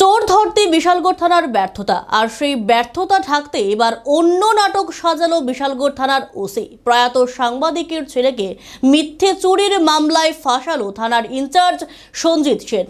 চোর ধরতে বিশালগড় থানার ব্যর্থতা, আর সেই ব্যর্থতা ঢাকতে এবার অন্য নাটক সাজালো বিশালগড় থানার ওসি। প্রয়াত সাংবাদিকের ছেলেকে মিথ্যে চুরির মামলায় ফাঁসালো থানার ইনচার্জ সঞ্জিত সেন।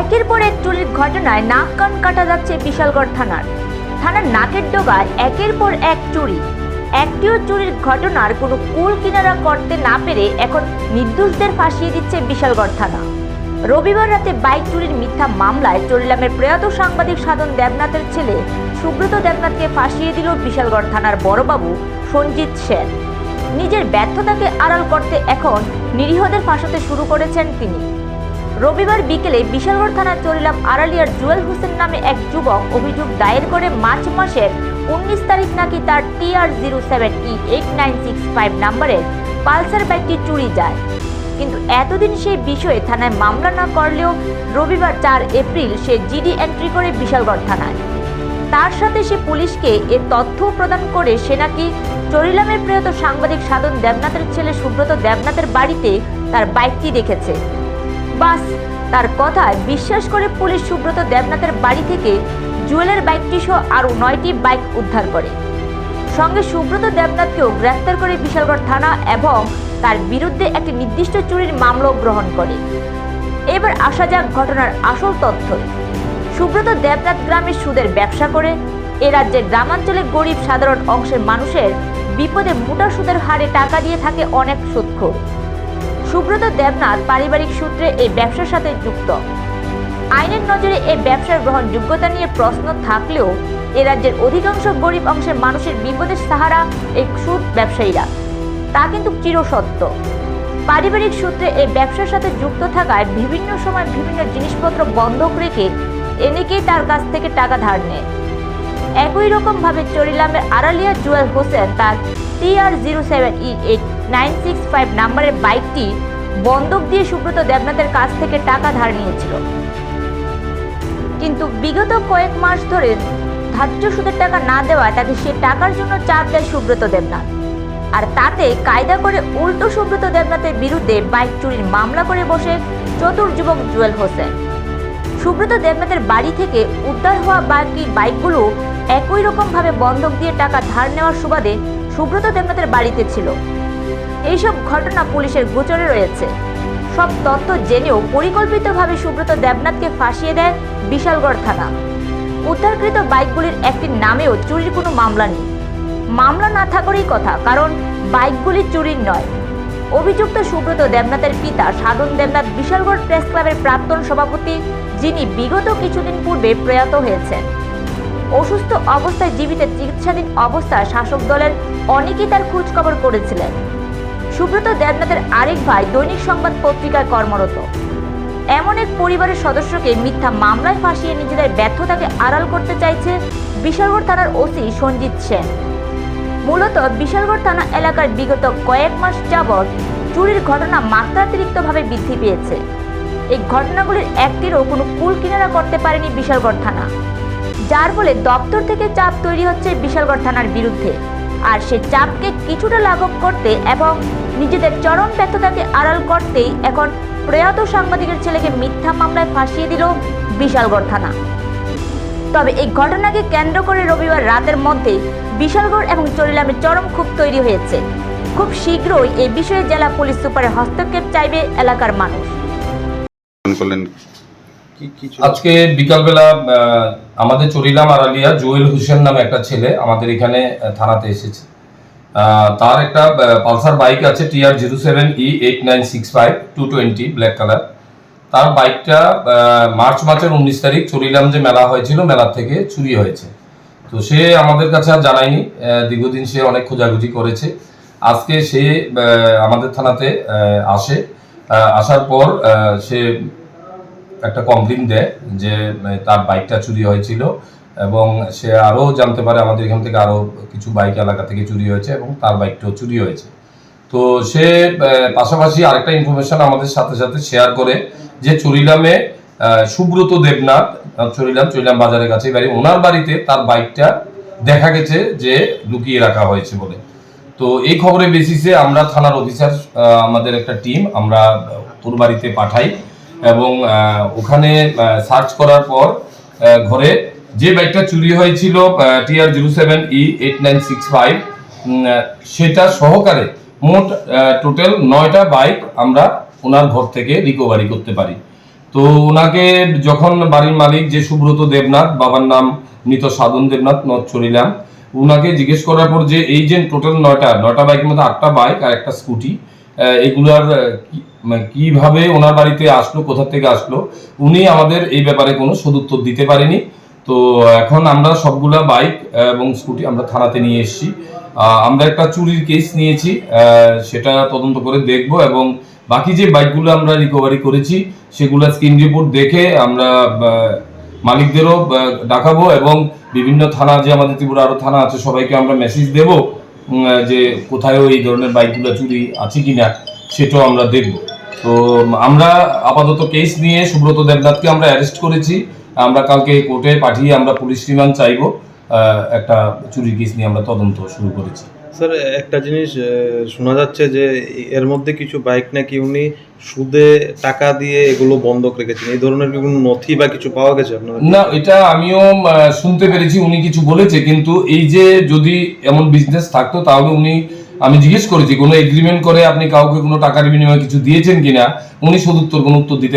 একের পর এক চুরির ঘটনায় নাক কান কাটা যাচ্ছে বিশালগড় থানার। থানার নাকের ডোগায় একের পর এক চুরি। একটিও চুরির ঘটনার কোনো কুল কিনারা করতে না পেরে এখন নির্দোষদের ফাঁসিয়ে দিচ্ছে বিশালগড় থানা। রবিবার রাতে বাইক চুরির মিথ্যা মামলায় চরিলামের প্রয়াত সাংবাদিক সাধন দেবনাথের ছেলে সুব্রত দেবনাথকে ফাঁসিয়ে দিল বিশালগড় থানার বড়বাবু সঞ্জিত সেন। নিজের ব্যর্থতাকে আড়াল করতে এখন নিরীহদের ফাঁসাতে শুরু করেছেন তিনি। রবিবার বিকেলে বিশালগড় থানার চরিলাম আড়ালিয়ার জুয়েল হোসেন নামে এক যুবক অভিযোগ দায়ের করে মার্চ মাসের উনিশ তারিখ নাকি তার TR zero seven E eight nine six five নাম্বারের পালসার বাইকটি চুরি যায়। কিন্তু এতদিন সেই বিষয়ে থানায় মামলা না করলেও রবিবার চার এপ্রিল সে জিডি এন্ট্রি করে বিশালগড় থানায়। তার সাথে সে পুলিশকে এর তথ্য প্রদান করে সে নাকি চরিলামের প্রয়াত সাংবাদিক সাধন দেবনাথের ছেলে সুব্রত দেবনাথের বাড়িতে তার বাইকটি দেখেছে। বাস। তার কথায় বিশ্বাস করে পুলিশ সুব্রত দেবনাথের বাড়ি থেকে জুয়েলের বাইকটি সহ আরও নয়টি বাইক উদ্ধার করে। সঙ্গে সুব্রত দেবনাথকেও গ্রেফতার করে বিশালগড় থানা এবং তার বিরুদ্ধে একটি নির্দিষ্ট চুরির মামলাও গ্রহণ করে। এবার আসা যাক ঘটনার আসল তথ্য। সুব্রত দেবনাথ গ্রামে সুদের ব্যবসা করে। এ রাজ্যের গ্রামাঞ্চলে গরিব সাধারণ অংশের মানুষের বিপদে মোটা সুদের হারে টাকা দিয়ে থাকে অনেক সুদখোর সুব্রত দেবনাথ পারিবারিক সূত্রে এই ব্যবসার সাথে যুক্ত। আইনের নজরে এই ব্যবসার গ্রহণযোগ্যতা নিয়ে প্রশ্ন থাকলেও এ রাজ্যের অধিকাংশ গরিব অংশের মানুষের বিপদের সাহারা এই সুদ ব্যবসায়ীরা। তা কিন্তু চিরসত্য। পারিবারিক সূত্রে এই ব্যবসার সাথে যুক্ত থাকায় বিভিন্ন সময় বিভিন্ন জিনিসপত্র বন্ধক রেখে এনেকেই তার কাছ থেকে টাকা ধার নেয়। একই রকমভাবে চরিলামের আড়ালিয়া জুয়েল হোসেন তার TR zero seven E eight nine six five নাম্বারের বাইকটি বন্ধক দিয়ে সুব্রত দেবনাথের কাছ থেকে টাকা ধার নিয়েছিল। কিন্তু বিগত কয়েক মাস ধরে ধার্য সুদের টাকা না দেওয়ায় তাকে সে টাকার জন্য চাপ দেয় সুব্রত দেবনাথ। আর তাতে কায়দা করে উল্টো সুব্রত দেবনাথের বিরুদ্ধে বাইক চুরির মামলা করে বসে চতুর যুবক জুয়েল হোসেন। সুব্রত দেবনাথের বাড়ি থেকে উদ্ধার হওয়া বাকি বাইকগুলো একই রকমভাবে বন্ধক দিয়ে টাকা ধার নেওয়ার সুবাদে সুব্রত দেবনাথের বাড়িতে ছিল। এইসব ঘটনা পুলিশের গোচরে রয়েছে। সব তথ্য জেনেও পরিকল্পিতভাবে সুব্রত দেবনাথকে ফাঁসিয়ে দেয় বিশালগড় থানা। উদ্ধারকৃত বাইকগুলির একটি নামেও চুরির কোনো মামলা নেই। মামলা না থাকারই কথা, কারণ বাইকগুলি চুরির নয়। অভিযুক্ত সুব্রত দেবনাথের পিতা সাধন দেবনাথ বিশালগড় প্রেস ক্লাবের প্রাক্তন সভাপতি, যিনি বিগত কিছুদিন পূর্বে প্রয়াত হয়েছেন। অসুস্থ অবস্থায় জীবিত চিকিৎসাধীন অবস্থায় শাসক দলের অনেকেই তার খোঁজখবর করেছিলেন। সুব্রত দেবনাথের আরেক ভাই দৈনিক সংবাদ পত্রিকায় কর্মরত। এমন এক পরিবারের সদস্যকে মিথ্যা মামলায় ফাঁসিয়ে নিজেদের ব্যর্থতাকে আড়াল করতে চাইছে বিশালগড় থানার ওসি সঞ্জিত সেন। মূলত বিশালগড় থানা এলাকার বিগত কয়েক মাস যাবৎ চুরির ঘটনা মাত্রাতিরিক্তভাবে বৃদ্ধি পেয়েছে। এই ঘটনাগুলির একটিরও কোনো কুল কিনারা করতে পারেনি বিশালগড় থানা। যার ফলে দপ্তর থেকে চাপ তৈরি হচ্ছে বিশালগড় থানার বিরুদ্ধে। আর সে চাপকে কিছুটা লাঘব করতে এবং নিজেদের চরম ব্যর্থতাকে আড়াল করতেই এখন প্রয়াত সাংবাদিকের ছেলেকে মিথ্যা মামলায় ফাঁসিয়ে দিল বিশালগড় থানা। তবে এই ঘটনাকে কেন্দ্র করে রবিবার রাতের মধ্যে বিশালগড় এবং চরিলামে চরম ক্ষোভ তৈরি হয়েছে। খুব শীঘ্রই এই বিষয়ে জেলা পুলিশ সুপারের হস্তক্ষেপ চাইবে এলাকার মানুষ? আজকে বিকালবেলা আহ, আমাদের চরিলাম আড়ালিয়া জুয়েল হোসেন নামে একটা ছেলে আমাদের এখানে থানাতে এসেছে। তার একটা পালসার বাইক আছে TR zero seven E eight nine six five two twenty black colour তার বাইকটা মার্চ মাসের উনিশ তারিখ চরিলাম যে মেলা হয়েছিল, মেলার থেকে চুরি হয়েছে। তো সে আমাদের কাছে আর জানায়নি দীর্ঘদিন সে অনেক খোঁজাখুঁজি করেছে। আজকে সে আমাদের থানাতে আসে। আসার পর সে একটা কমপ্লেন দেয় যে তার বাইকটা চুরি হয়েছিল। এবং সে আরও জানতে পারে আমাদের এখান থেকে আরও কিছু বাইক এলাকা থেকে চুরি হয়েছে এবং তার বাইকটাও চুরি হয়েছে। তো সে পাশাপাশি আরেকটা ইনফরমেশন আমাদের সাথে সাথে শেয়ার করে যে চুরিলামে সুব্রত দেবনাথ চরিলাম চরিলাম বাজারের কাছে বাড়ি। ওনার বাড়িতে তার বাইকটা দেখা গেছে যে লুকিয়ে রাখা হয়েছে বলে। তো এই খবরের বেসিসে আমরা থানার অফিসার আমাদের একটা টিম আমরা তোর বাড়িতে পাঠাই এবং ওখানে সার্চ করার পর ঘরে যে বাইকটা চুরি হয়েছিল TR zero seven E eight nine six five সেটা সহকারে মোট টোটাল নয়টা বাইক আমরা ওনার ঘর থেকে রিকভারি করতে পারি। তো ওনাকে যখন বাড়ির মালিক যে সুব্রত দেবনাথ, বাবার নাম মৃত সাধন দেবনাথ নথ চড়িলাম ওনাকে জিজ্ঞেস করার পর যে এই যে টোটাল নয়টা নয়টা বাইকের মধ্যে আটটা বাইক আর একটা স্কুটি এগুলার মানে কীভাবে ওনার বাড়িতে আসলো, কোথা থেকে আসলো, উনি আমাদের এই ব্যাপারে কোনো সদুত্তর দিতে পারেনি। তো এখন আমরা সবগুলা বাইক এবং স্কুটি আমরা থানাতে নিয়ে এসেছি। আমরা একটা চুরির কেস নিয়েছি সেটা তদন্ত করে দেখব এবং বাকি যে বাইকগুলো আমরা রিকভারি করেছি, সেগুলো স্ক্রিন রিপোর্ট দেখে আমরা মালিকদেরও ডাকাবো এবং বিভিন্ন থানা, যে আমাদের ত্রিপুরা আরও থানা আছে, সবাইকে আমরা মেসেজ দেব যে কোথায়ও এই ধরনের বাইকগুলো চুরি আছে কি না সেটাও আমরা দেখব। তো আমরা আপাতত কেস নিয়ে সুব্রত দেবনাথকে আমরা অ্যারেস্ট করেছি আমরা কালকে কোর্টে পাঠিয়ে আমরা পুলিশ রিমান্ড চাইব একটা চুরির কেস নিয়ে আমরা তদন্ত শুরু করেছি। স্যার একটা জিনিস শোনা যাচ্ছে যে এর মধ্যে কিছু বাইক নাকি উনি সুদে টাকা দিয়ে এগুলো বন্ধক রেখেছেন। এই ধরনের কি কোনো নথি বা কিছু পাওয়া গেছে আপনার না এটা আমিও শুনতে পেরেছি উনি কিছু বলেছে কিন্তু এই যে যদি এমন বিজনেস থাকতো তাহলে উনি আমি জিজ্ঞেস করেছি কোনো এগ্রিমেন্ট করে আপনি কাউকে কোনো টাকার বিনিময়ে কিছু দিয়েছেন কিনা উনি সদুত্তর কোনো উত্তর দিতে